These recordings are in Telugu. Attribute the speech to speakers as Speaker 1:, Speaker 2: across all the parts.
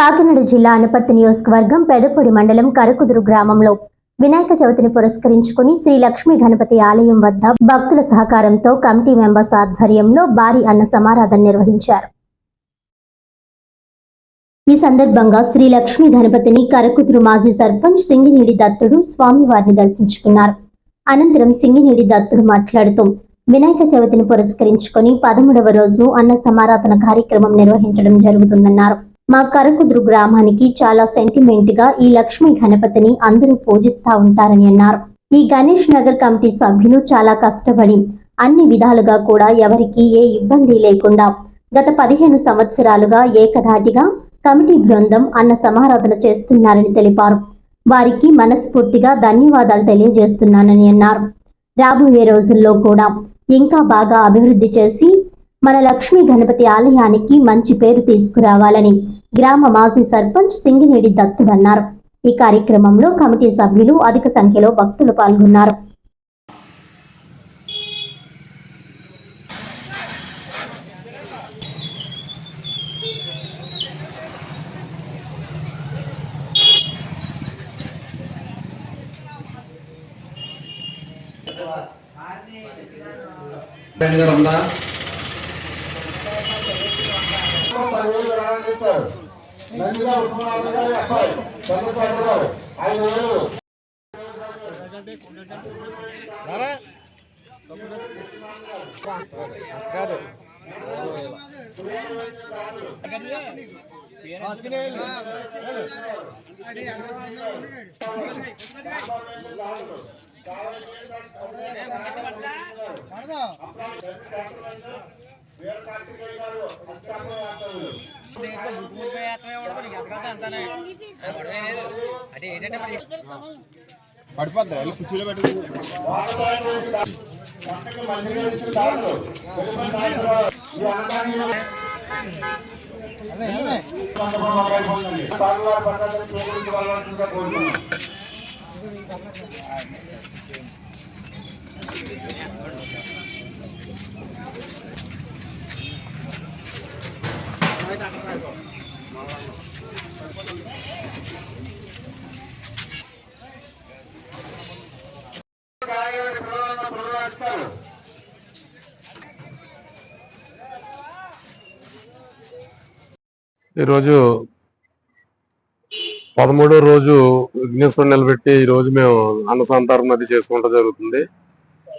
Speaker 1: కాకినాడ జిల్లా అనపర్తి నియోజకవర్గం పెదపొడి మండలం కరకుదురు గ్రామంలో వినాయక చవితిని పురస్కరించుకుని శ్రీ లక్ష్మీ గణపతి ఆలయం వద్ద భక్తుల సహకారంతో కమిటీ మెంబర్స్ ఆధ్వర్యంలో భారీ అన్న సమారాధన నిర్వహించారు. ఈ సందర్భంగా శ్రీ లక్ష్మీ గణపతిని కరకుదురు మాజీ సర్పంచ్ సింగినేడి దత్తుడు స్వామివారిని దర్శించుకున్నారు. అనంతరం సింగినేడి దత్తుడు మాట్లాడుతూ వినాయక చవితిని పురస్కరించుకొని పదమూడవ రోజు అన్న సమారాధన కార్యక్రమం నిర్వహించడం జరుగుతుందన్నారు. మా కరకుదురు గ్రామానికి చాలా సెంటిమెంట్గా ఈ లక్ష్మీ గణపతిని అందరూ పూజిస్తా ఉంటారని అన్నారు. ఈ గణేష్ నగర్ కమిటీ సభ్యులు చాలా కష్టపడి అన్ని విధాలుగా కూడా ఎవరికి ఏ ఇబ్బంది లేకుండా గత పదిహేను సంవత్సరాలుగా ఏకధాటిగా కమిటీ బృందం అన్న సమారాధన చేస్తున్నారని తెలిపారు. వారికి మనస్ఫూర్తిగా ధన్యవాదాలు తెలియజేస్తున్నానని అన్నారు. రాబోయే రోజుల్లో కూడా ఇంకా బాగా అభివృద్ధి చేసి మన లక్ష్మీ గణపతి ఆలయానికి మంచి పేరు తీసుకురావాలని గ్రామ మాజీ సర్పంచ్ సింగినేడి దత్తుడు అన్నారు. ఈ కార్యక్రమంలో కమిటీ సభ్యులు అధిక సంఖ్యలో భక్తులు పాల్గొన్నారు.
Speaker 2: గారు ఉందా
Speaker 3: నందిగా ఉస్మాన్ గారి అబ్బాయి చంద్రశేఖర్ గారు ఐదు వేలు వీర కార్తికేయ
Speaker 2: పడిపోద్దా కుర్చీలో పెట్టి.
Speaker 3: పక్కకి గాయకుడి ప్రధాన ప్రదర్శిస్తారు.
Speaker 4: ఈరోజు పదమూడో రోజు విఘ్నేశ్వరం నిలబెట్టి ఈ రోజు మేము అన్నసంతర్పణ అది చేసుకుంటూ జరుగుతుంది.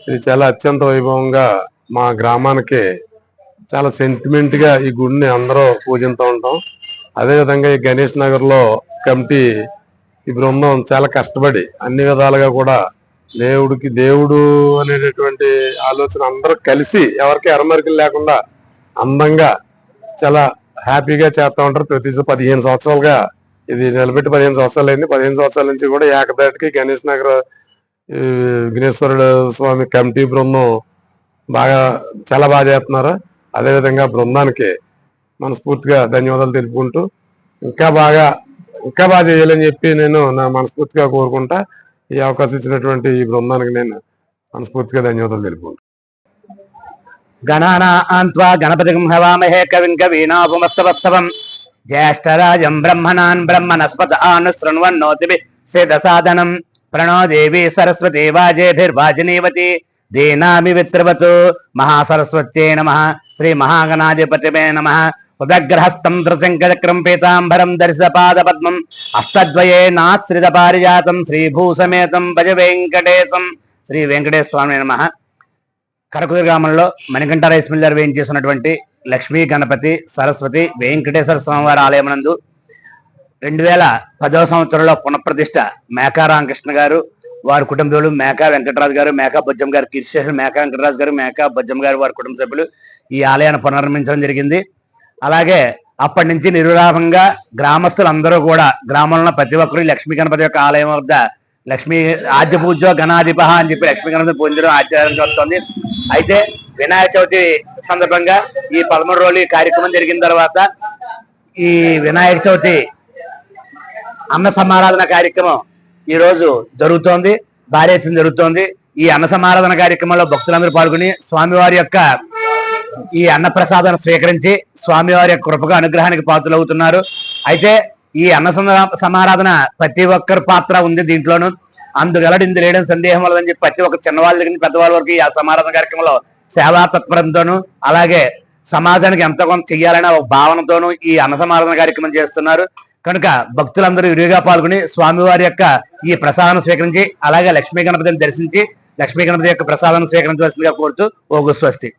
Speaker 4: ఇది చాలా అత్యంత వైభవంగా మా గ్రామానికి చాలా సెంటిమెంట్గా ఈ గుడిని అందరూ పూజిస్తూ ఉంటాం. అదే విధంగా ఈ గణేష్ నగర్లో కమిటీ ఈ బృందం చాలా కష్టపడి అన్ని విధాలుగా కూడా దేవుడికి దేవుడు అనేటటువంటి ఆలోచన అందరూ కలిసి ఎవరికి ఎరమరికలు లేకుండా అందంగా చాలా హ్యాపీగా చేస్తా ఉంటారు. ప్రతి పదిహేను సంవత్సరాలుగా ఇది నిలబెట్టి పదిహేను సంవత్సరాలు అయింది. పదిహేను సంవత్సరాల నుంచి కూడా ఏకదాటికి గణేష్ నగర్ ఈ, విఘ్నేశ్వరుడు స్వామి కమిటీ బృందం బాగా చాలా బాగా చేస్తున్నారు. అదేవిధంగా బృందానికి మనస్ఫూర్తిగా ధన్యవాదాలు తెలుపుకుంటూ ఇంకా బాగా ఇంకా బాగా చేయాలని చెప్పి నేను నా మనస్ఫూర్తిగా కోరుకుంటా. ఈ అవకాశం ఇచ్చినటువంటి ఈ బృందానికి నేను మనస్ఫూర్తిగా ధన్యవాదాలు తెలుపుకుంటాను
Speaker 5: గణానాన్త్వా గణపతిం హవామహే కవిం కవీనాపుమస్తవస్తవం జ్యేష్ఠరాజం బ్రహ్మణాన్ బ్రహ్మణస్పత ఆనుశృణ్వన్నోతిభి సిద్ధసాదనం ప్రణో దేవి సరస్వతి వాజేభిర్వాజనీవతి. దీనామి విత్రవతు. మహాసరస్వత్యై నమ. శ్రీ మహాగణాధిపతిమే నమ. ఉదగ్రహస్తం త్రిశంకచక్రం పీతాంబరం దర్శపాద పద్మం అష్టద్వయే నాశ్రిత పారిజాతం శ్రీభూసమేతం భజ వెంకటేశం. శ్రీ వెంకటేశ్వర స్వామి నమ. కరకుదురు గ్రామంలో మణికంఠ రైస్ మిల్లర్ వేయించేసినటువంటి లక్ష్మీ గణపతి సరస్వతి వెంకటేశ్వర స్వామివారి ఆలయం నందు రెండు వేల పదవ సంవత్సరంలో పునఃప్రతిష్ట మేకా రామకృష్ణ గారు వారి కుటుంబీకులు మేకా వెంకటరాజు గారు మేకా బొజ్జం గారు కీర్తిశేషులు మేకా వెంకటరాజు గారు మేకా బొజ్జం గారు వారి కుటుంబ సభ్యులు ఈ ఆలయాన్ని పునర్నిర్మించడం జరిగింది. అలాగే అప్పటి నుంచి నిరులాభంగా గ్రామస్తులందరూ కూడా గ్రామంలో ప్రతి ఒక్కరు లక్ష్మీ గణపతి యొక్క ఆలయం వద్ద లక్ష్మీ ఆద్య పూజ గణాధిప అని చెప్పి లక్ష్మీ గణపతి పూజించడం ఆచారంగా వస్తుంది అయితే వినాయక చవితి సందర్భంగా ఈ పదమూడు రోజులు ఈ కార్యక్రమం జరిగిన తర్వాత ఈ వినాయక చవితి అన్న సమారాధన కార్యక్రమం ఈ రోజు జరుగుతోంది. భారీ జరుగుతోంది. ఈ అన్న సమారాధన కార్యక్రమంలో భక్తులందరూ పాల్గొని స్వామివారి యొక్క ఈ అన్న స్వీకరించి స్వామివారి యొక్క కృపగా అనుగ్రహానికి పాత్రలవుతున్నారు. అయితే ఈ అన్న సమారాధన ప్రతి ఒక్కరి పాత్ర ఉంది దీంట్లోను. అందుగల ఇందు లేడం సందేహం వలదని చెప్పి ప్రతి ఒక్క చిన్నవాళ్ళ దగ్గర నుంచి పెద్దవాళ్ళ వరకు ఈ ఆ సమారాధన కార్యక్రమంలో సేవా తత్పరంతోను అలాగే సమాజానికి ఎంత కొంత చెయ్యాలనే ఒక భావనతోనూ ఈ అన్న సమారాధన కార్యక్రమం చేస్తున్నారు. కనుక భక్తులందరూ విరివిగా పాల్గొని స్వామివారి యొక్క ఈ ప్రసాదాన్ని స్వీకరించి అలాగే లక్ష్మీ గణపతిని దర్శించి లక్ష్మీ గణపతి యొక్క ప్రసాదాన్ని స్వీకరించవలసిందిగా కోరుతూ ఓగు స్వస్తి